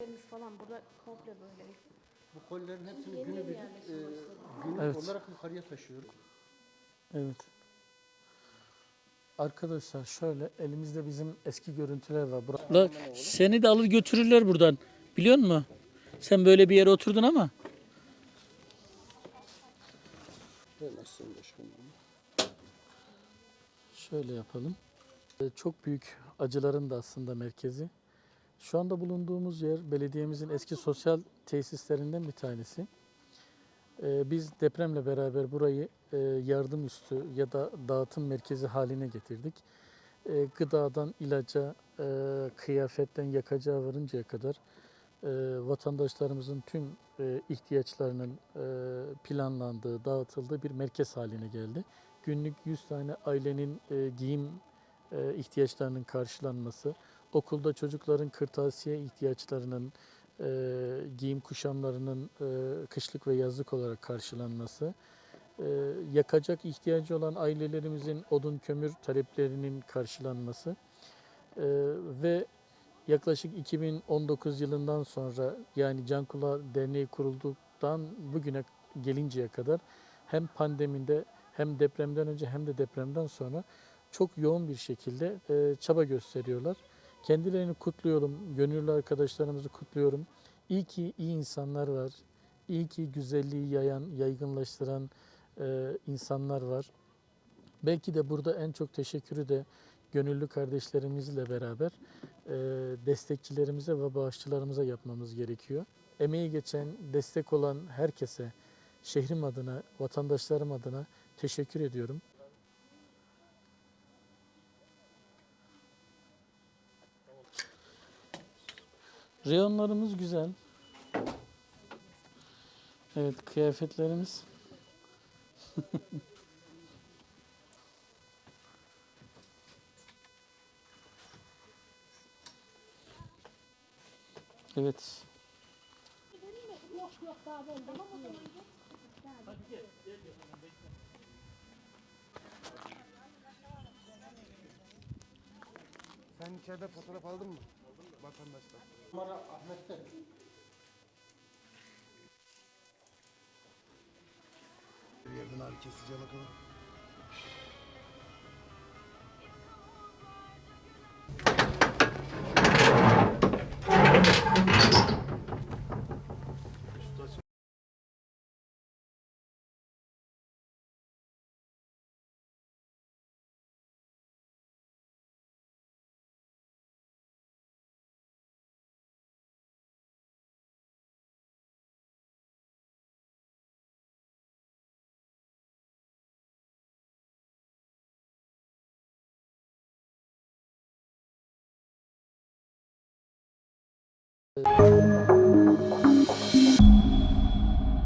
Evlerimiz falan burada komple böyle. Bu kolilerin hepsini Yeni günü yeni bir yerleşim e, günü Evet. olarak yukarıya taşıyoruz. Evet. Arkadaşlar şöyle elimizde bizim eski görüntüler var. Bura- seni de alır götürürler buradan. Biliyor musun? Sen böyle bir yere oturdun ama. Başkanım. Şöyle yapalım. Ee, Çok büyük acıların da aslında merkezi. Şu anda bulunduğumuz yer belediyemizin eski sosyal tesislerinden bir tanesi. Ee, Biz depremle beraber burayı e, yardım üstü ya da dağıtım merkezi haline getirdik. Ee, Gıdadan ilaca, e, kıyafetten yakacağı varıncaya kadar e, vatandaşlarımızın tüm e, ihtiyaçlarının e, planlandığı, dağıtıldığı bir merkez haline geldi. Günlük 100 tane ailenin e, giyim e, ihtiyaçlarının karşılanması, okulda çocukların kırtasiye ihtiyaçlarının, e, giyim kuşamlarının e, kışlık ve yazlık olarak karşılanması, e, yakacak ihtiyacı olan ailelerimizin odun kömür taleplerinin karşılanması e, ve yaklaşık 2019 yılından sonra yani Cankula Derneği kurulduktan bugüne gelinceye kadar hem pandemide hem depremden önce hem de depremden sonra çok yoğun bir şekilde e, çaba gösteriyorlar. Kendilerini kutluyorum, gönüllü arkadaşlarımızı kutluyorum. İyi ki iyi insanlar var. İyi ki güzelliği yayan, yaygınlaştıran e, insanlar var. Belki de burada en çok teşekkürü de gönüllü kardeşlerimizle beraber e, destekçilerimize ve bağışçılarımıza yapmamız gerekiyor. Emeği geçen, destek olan herkese, şehrim adına, vatandaşlarım adına teşekkür ediyorum. Reyonlarımız güzel. Evet, kıyafetlerimiz. Evet. Sen içeride fotoğraf aldın mı? Vatandaşlar. Numara Ahmet'te. Bir yerden ağrı kesici bakalım. Ee,